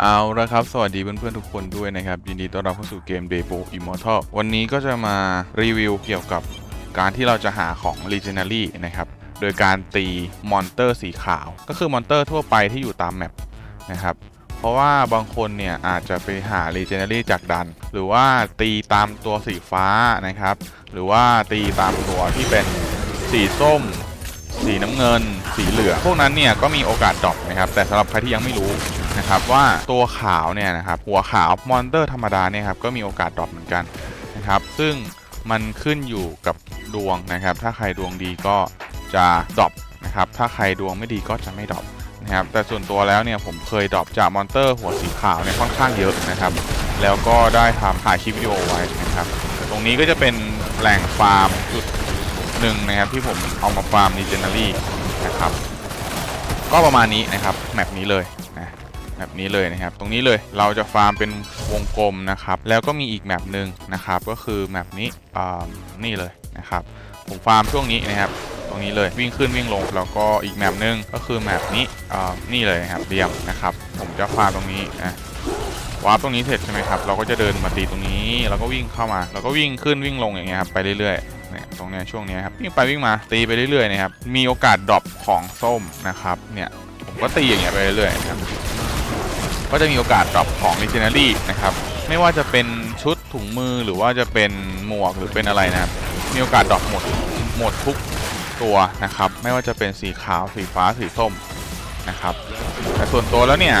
เอาละครับ สวัสดีเพื่อนๆทุกคนด้วยนะครับ ยินดีต้อนรับเข้าสู่เกม d a y b o Immortal วันนี้ก็จะมารีวิวเกี่ยวกับการที่เราจะหาของ Legendary นะครับ โดยการตีมอนเตอร์สีขาว ก็คือมอนเตอร์ทั่วไปที่อยู่ตามแมปนะครับ เพราะว่าบางคนเนี่ยอาจจะไปหา Legendary จากดัน หรือว่าตีตามตัวสีฟ้านะครับ หรือว่าตีตามตัวที่เป็นสีส้มสีน้ำเงิน สีเหลือง พวกนั้นเนี่ยก็มีโอกาสดรอปนะครับ แต่สำหรับใครที่ยังไม่รู้ นะครับว่าตัวขาวเนี่ยนะครับหัวขาวมอนเตอร์ธรรมดาเนี่ยครับก็มีโอกาสดรอปเหมือนกันนะครับซึ่งมันขึ้นอยู่กับดวงนะครับ ถ้าใครดวงดีก็จะดรอปนะครับถ้าใครดวงไม่ดีก็จะไม่ดรอปนะครับแต่ส่วนตัวแล้วเนี่ยผมเคยดรอปจากมอนเตอร์หัวสีขาวเนี่ยค่อนข้างเยอะนะครับ แล้วก็ได้ทำถ่ายคลิปวิดีโอไว้นะครับตรงนี้ก็จะเป็นแหล่งฟาร์มจุดหนึ่งนะครับที่ผมเอามาฟาร์มในเจนเนอรี่นะครับก็ประมาณนี้นะครับแมปนี้เลยนะ แมปนี้เลยนะครับ ตรงนี้เลยเราจะฟาร์มเป็นวงกลมนะครับ แล้วก็มีอีกแมปหนึ่งนะครับ ก็คือแมปนี้อ่านี่เลยนะครับ ผมฟาร์มช่วงนี้นะครับ ตรงนี้เลยวิ่งขึ้นวิ่งลง แล้วก็อีกแมปหนึ่งก็คือแมปนี้อ่านี่เลยนะครับเรียมนะครับ ผมจะฟาร์มตรงนี้นะวาร์ปตรงนี้เสร็จใช่ไหมครับ เราก็จะเดินมาตีตรงนี้ แล้วก็วิ่งเข้ามา แล้วก็วิ่งขึ้นวิ่งลงอย่างเงี้ยครับไปเรื่อยๆเนี่ยตรงเนี้ยช่วงเนี้ยครับวิ่งไปวิ่งมาตีไปเรื่อยๆนะครับ มีโอกาสดรอปของส้มนะครับ เนี่ยผมก็ตีอย่างเงี้ยไปเรื่อยๆครับ ก็จะมีโอกาสดรอปของ Legendary นะครับ ไม่ว่าจะเป็นชุดถุงมือหรือว่าจะเป็นหมวกหรือเป็นอะไรนะครับ มีโอกาสดรอปหมดหมดทุกตัวนะครับ ไม่ว่าจะเป็นสีขาวสีฟ้าสีส้มนะครับ แต่ส่วนตัวแล้วเนี่ย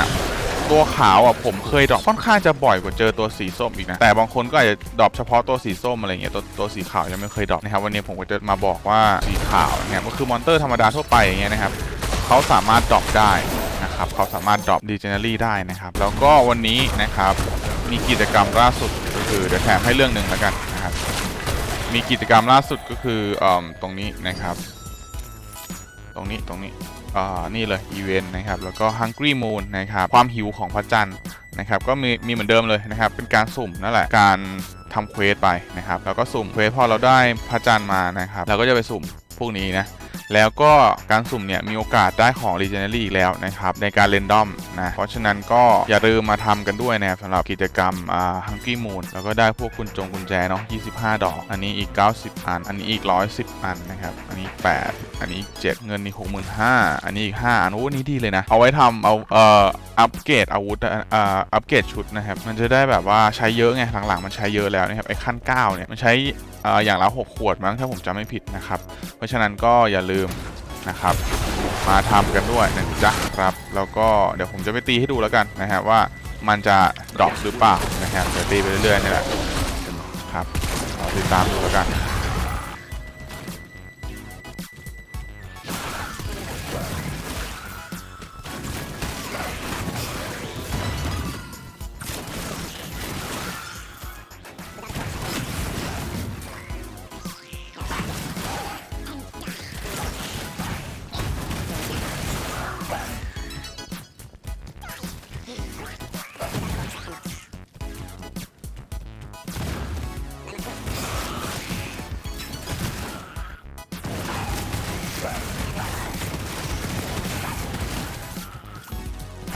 ตัวขาวอะผมเคยดรอปค่อนข้างจะบ่อยกว่าเจอตัวสีส้มอีกนะ แต่บางคนก็อาจจะดรอปเฉพาะตัวสีส้มอะไรเงี้ยตัวตัวสีขาวยังไม่เคยดรอปนะครับ วันนี้ผมก็จะมาบอกว่าสีขาวเนี่ยก็คือมอนเตอร์ธรรมดาทั่วไปอย่างเงี้ยนะครับเขาสามารถดรอปได้ นะครับเขาสามารถดรอปดีเจเนอรี่ได้นะครับ แล้วก็วันนี้นะครับมีกิจกรรมล่าสุดก็คือเดี๋ยวแถมให้เรื่องหนึ่งแล้วกันนะครับมีกิจกรรมล่าสุดก็คือออตรงนี้นะครับ ตรงนี้ตรงนี้อ่านี่เลยอีเวนต์นะครับแล้วก็ Hungry Moon นะครับความหิวของพระจันทร์นะครับก็มีมีเหมือนเดิมเลยนะครับ เป็นการสุ่มนั่นแหละการทำเควสไปนะครับแล้วก็สุ่มเควสพอเราได้พระจันทร์มานะครับ เราก็จะไปสุ่มพวกนี้นะแล้วก็การสุ่มเนี่ยมีโอกาสได้ของ Legendary อีกแล้วนะครับในการเรนดอมนะเพราะฉะนั้นก็อย่าลืมมาทำกันด้วยนะครับสำหรับกิจกรรมอ่า Hungry Moon แล้วก็ได้พวกกุญจงกุญแจเนาะ25 ดอก อันนี้อีก 90 อัน อันนี้อีก 110 อันนะครับอันนี้ 8 อันนี้อีก 7 เงินนี่65,000 อันนี้อีก 5 อันโอ้นี่ดีเลยนะ เอาไว้ทำเอาเอ่ออัปเกรดอาวุธอ่าอัปเกรดชุดนะครับมันจะได้แบบว่าใช้เยอะไงหลังๆมันใช้เยอะแล้วนะครับไอ้ขั้น9เนี่ยมันใช้อ่าอย่างละ6ขวดมั้งถ้าผมจำไม่ผิดนะครับเพราะฉะนั้นก็อย่าลืมนะครับ มาทำกันด้วยนะจ๊ะครับ แล้วก็เดี๋ยวผมจะไปตีให้ดูแล้วกันนะฮะว่ามันจะดรอปหรือเปล่านะฮะเดี๋ยวตีไปเรื่อยๆนี่แหละครับติดตามดูแล้วกัน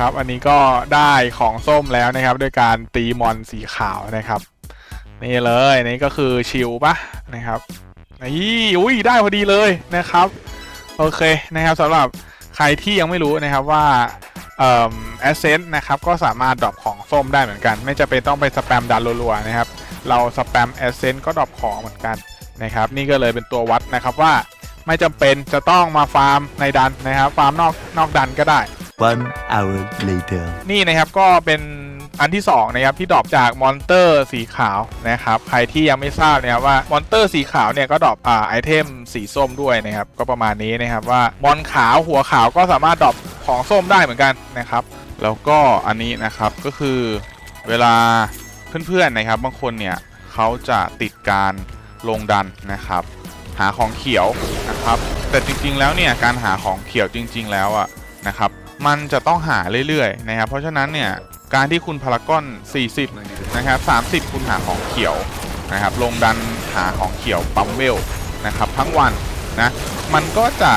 ครับ อันนี้ก็ได้ของส้มแล้วนะครับ ด้วยการตีมอนสีขาวนะครับ นี่เลยนี่ก็คือชิลปะนะครับนี่อุ้ยได้พอดีเลยนะครับ โอเคนะครับสำหรับใครที่ยังไม่รู้นะครับว่าเอ่อแอสเซนต์นะครับก็สามารถดรอปของส้มได้เหมือนกัน ไม่จะเป็นต้องไปสแปมดันรัวๆนะครับ เราสแปมแอสเซนต์ก็ดรอปของเหมือนกันนะครับ นี่ก็เลยเป็นตัววัดนะครับว่าไม่จำเป็นจะต้องมาฟาร์มในดันนะครับ ฟาร์มนอกนอกดันก็ได้ One hour later. นี่นะครับก็เป็นอันที่2นะครับที่ดรอปจากมอนเตอร์สีขาวนะครับใครที่ยังไม่ทราบนะครับว่ามอนเตอร์สีขาวเนี่ยก็ดรอปอ่าไอเทมสีส้มด้วยนะครับก็ประมาณนี้นะครับว่ามอนขาวหัวขาวก็สามารถดรอปของส้มได้เหมือนกันนะครับ แล้วก็อันนี้นะครับก็คือเวลาเพื่อนๆนะครับบางคนเนี่ยเขาจะติดการลงดันนะครับ หาของเขียวนะครับ แต่จริงๆแล้วเนี่ยการหาของเขียวจริง ๆ แล้วอะนะครับ มันจะต้องหาเรื่อยๆนะครับ เพราะฉะนั้นเนี่ยการที่คุณพารากอน 40 นะครับ 30 คุณหาของเขียวนะครับ ลงดันหาของเขียวปั๊มเวลนะครับ ทั้งวันนะ มันก็จะ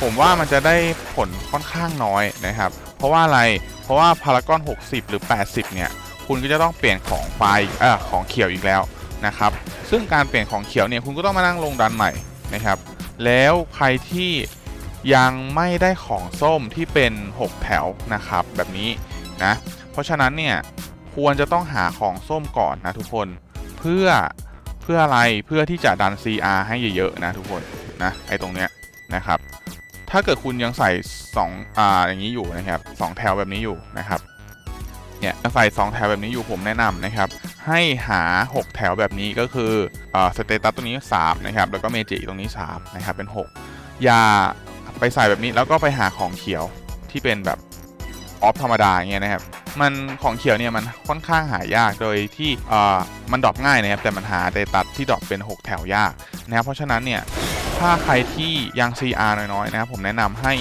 ผมว่ามันจะได้ผลค่อนข้างน้อยนะครับ เพราะว่าอะไร เพราะว่าพารากอน 60 หรือ 80 เนี่ย คุณก็จะต้องเปลี่ยนของไฟเออของเขียวอีกแล้วนะครับ ซึ่งการเปลี่ยนของเขียวเนี่ยคุณก็ต้องมานั่งลงดันใหม่นะครับ แล้วใครที่ ยังไม่ได้ของส้มที่เป็น 6 แถวนะครับ แบบนี้นะ เพราะฉะนั้นเนี่ยควรจะต้องหาของส้มก่อนนะทุกคนเพื่อเพื่ออะไรเพื่อที่จะดัน CR ให้เยอะๆนะทุกคนนะไอตรงเนี้ยนะครับ ถ้าเกิดคุณยังใส่2อ่าอย่างนี้อยู่นะครับสองแถวแบบนี้อยู่นะครับเนี่ยใส่2แถวแบบนี้อยู่ผมแนะนำนะครับ ให้หา 6 แถวแบบนี้ก็คืออสเตตัสตรงนี้ 3 นะครับ แล้วก็เมจิตรงนี้ 3 นะครับ เป็น 6 อย่า ไปใส่แบบนี้แล้วก็ไปหาของเขียวที่เป็นแบบออฟธรรมดาเงี้ยนะครับ มันของเขียวเนี่ยมันค่อนข้างหายากโดยที่เอ่อมันดรอปง่ายนะครับ แต่มันหาเตตัสที่ดรอปเป็น 6 แถวยากนะครับเพราะฉะนั้นเนี่ยถ้าใครที่ยัง CR น้อยๆนะครับผมแนะนำให้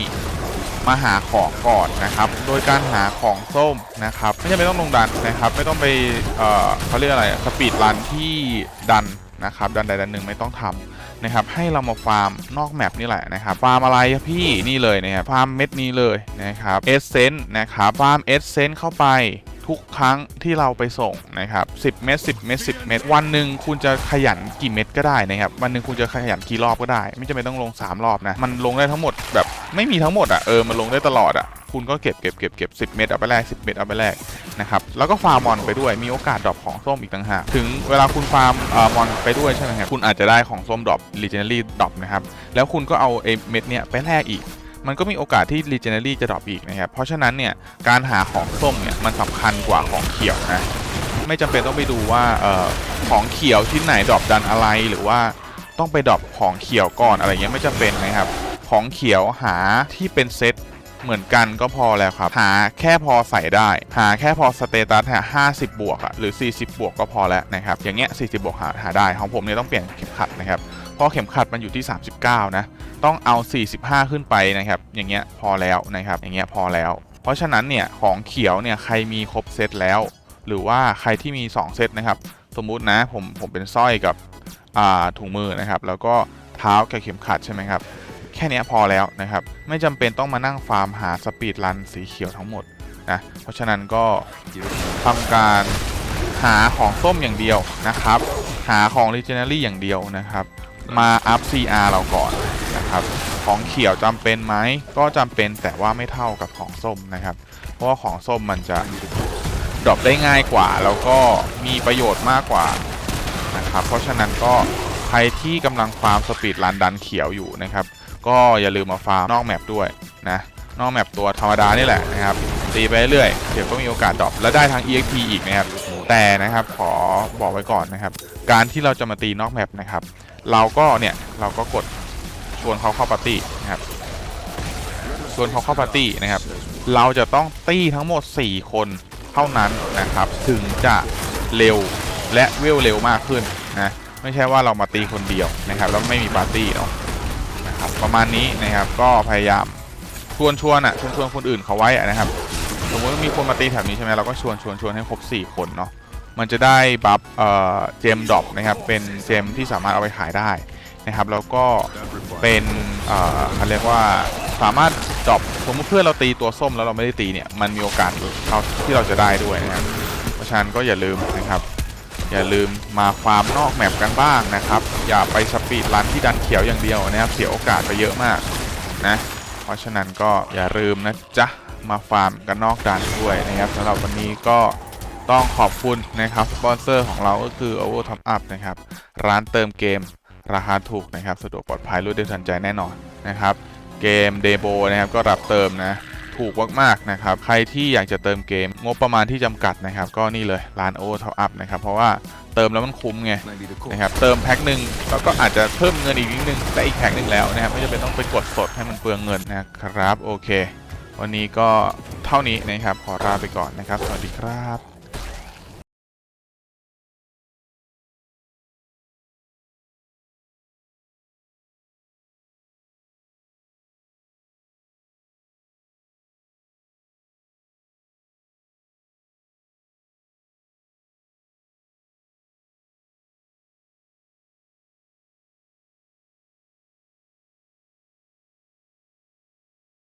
มาหาของก่อนนะครับ โดยการหาของส้มนะครับ ไม่จำเป็นต้องลงดันนะครับ ไม่ต้องไปเอ่อเขาเรียกอะไรสปีดรันที่ดันนะครับดันใดดันหนึ่งไม่ต้องทำ นะครับให้เรามาฟาร์มนอกแมปนี่แหละนะครับฟาร์มอะไรพี่นี่เลยนะครับฟาร์มเม็ดนี้เลยนะครับเอเซนต์นะครับฟาร์มเอเซนต์เข้าไป ทุกครั้งที่เราไปส่งนะครับ10 เม็ด10 เม็ด10 เม็ดวันหนึ่งคุณจะขยันกี่เม็ดก็ได้นะครับวันหนึ่งคุณจะขยันกี่รอบก็ได้ ไม่จำเป็นต้องลง 3 รอบนะมันลงได้ทั้งหมดแบบไม่มีทั้งหมดอะเออมันลงได้ตลอดอะคุณก็เก็บเก็บเก็บเก็บ10เม็ดเอาไปแลก10 เม็ดเอาไปแลกนะครับแล้วก็ฟาร์มมอนไปด้วยมีโอกาสดรอปของส้มอีกต่างหากถึงเวลาคุณฟาร์มเอ่อมอนไปด้วยใช่ไหมครับคุณอาจจะได้ของส้มดรอป legendary ดรอปนะครับแล้วคุณก็เอาไอ้เม็ดเนี้ยไปแลกอีก มันก็มีโอกาสที่ Legendary จะดรอปอีกนะครับ เพราะฉะนั้นเนี่ยการหาของส้มเนี่ยมันสำคัญกว่าของเขียวนะ ไม่จำเป็นต้องไปดูว่าเอ่อของเขียวที่ไหนดรอปดันอะไรหรือว่าต้องไปดรอปของเขียวก่อนอะไรเงี้ยไม่จำเป็นนะครับ ของเขียวหาที่เป็นเซตเหมือนกันก็พอแล้วครับ หาแค่พอใส่ได้ หาแค่พอสเตตัสห้าสิบบวกอะหรือ 40 บวกก็พอแล้วนะครับ อย่างเงี้ย40 บวกหาหาได้ ของผมเนี่ยต้องเปลี่ยนเข็มขัดนะครับ เพราะเข็มขัดมันอยู่ที่ 39 นะ ต้องเอา 45 ขึ้นไปนะครับ อย่างเงี้ยพอแล้วนะครับ อย่างเงี้ยพอแล้ว เพราะฉะนั้นเนี่ยของเขียวเนี่ยใครมีครบเซตแล้ว หรือว่าใครที่มี 2 เซตนะครับ สมมุตินะผมผมเป็นสร้อยกับอ่าถุงมือนะครับ แล้วก็เท้ากับเข็มขัดใช่ไหมครับ แค่นี้พอแล้วนะครับ ไม่จำเป็นต้องมานั่งฟาร์มหาสปีดรันสีเขียวทั้งหมดนะ เพราะฉะนั้นก็ทำการหาของส้มอย่างเดียวนะครับ หาของ Legendary อย่างเดียวนะครับ มาอัพ CR เราก่อน นะครับ ของเขียวจำเป็นไหมก็จำเป็นแต่ว่าไม่เท่ากับของส้มนะครับ เพราะว่าของส้มมันจะดรอปได้ง่ายกว่า แล้วก็มีประโยชน์มากกว่านะครับ เพราะฉะนั้นก็ใครที่กำลังฟาร์มสปีดรันดันเขียวอยู่นะครับ ก็อย่าลืมมาฟาร์มนอกแมปด้วยนะนอกแมปตัวธรรมดานี่แหละนะครับตีไปเรื่อยเดี๋ยวก็มีโอกาสดรอปและได้ทาง EXP อีกนะครับแต่นะครับขอบอกไว้ก่อนนะครับ การที่เราจะมาตีนอกแมปนะครับ เราก็เนี่ยเราก็กด ชวนเขาเข้าปาร์ตี้นะครับชวนเขาเข้าปาร์ตี้นะครับ เราจะต้องตี้ทั้งหมด 4 คนเท่านั้นนะครับ ถึงจะเร็วและเวลเร็วมากขึ้นนะไม่ใช่ว่าเรามาตีคนเดียวนะครับ แล้วไม่มีปาร์ตี้เนาะนะครับประมาณนี้นะครับก็พยายามชวนชวนอะชวนชวนคนอื่นเขาไว้นะครับสมมติมีคนมาตีแถบนี้ใช่ไหมเราก็ชวนชวนชวนให้ครบ 4 คนเนาะมันจะได้บัฟเอ่อเจมดรอปนะครับเป็นเจมที่สามารถเอาไปขายได้ นะครับแล้วก็เป็นเขาเรียกว่าสามารถดรอปสมมติเพื่อนเราตีตัวส้มแล้วเราไม่ได้ตีเนี่ยมันมีโอกาสเราที่เราจะได้ด้วยนะครับเพราะฉะนั้นก็อย่าลืมนะครับ อย่าลืมมาฟาร์มนอกแมปกันบ้างนะครับ อย่าไปสปีดรันที่ดันเขียวอย่างเดียวนะครับเสียโอกาสไปเยอะมากนะเพราะฉะนั้นก็อย่าลืมนะจ๊ะมาฟาร์มกันนอกดันด้วยนะครับสำหรับวันนี้ก็ต้องขอบคุณนะครับสปอนเซอร์ของเราก็คือ Over Top Up นะครับ ร้านเติมเกม ราคาถูกนะครับสะดวกปลอดภัยรวดเร็วทันใจแน่นอนนะครับเกมเดโบนะครับก็รับเติมนะถูกมากๆนะครับใครที่อยากจะเติมเกมงบประมาณที่จำกัดนะครับ ก็นี่เลยร้าน Over Top Up นะครับเพราะว่าเติมแล้วมันคุ้มไงนะครับเติมแพ็คหนึ่งแล้วก็อาจจะเพิ่มเงินอีกนิดนึงได้อีกแพ็คหนึ่งแล้วนะครับไม่จำเป็นต้องไปกดสดให้มันเปลืองเงินนะครับโอเค วันนี้ก็เท่านี้นะครับขอลาไปก่อนนะครับ สวัสดีครับ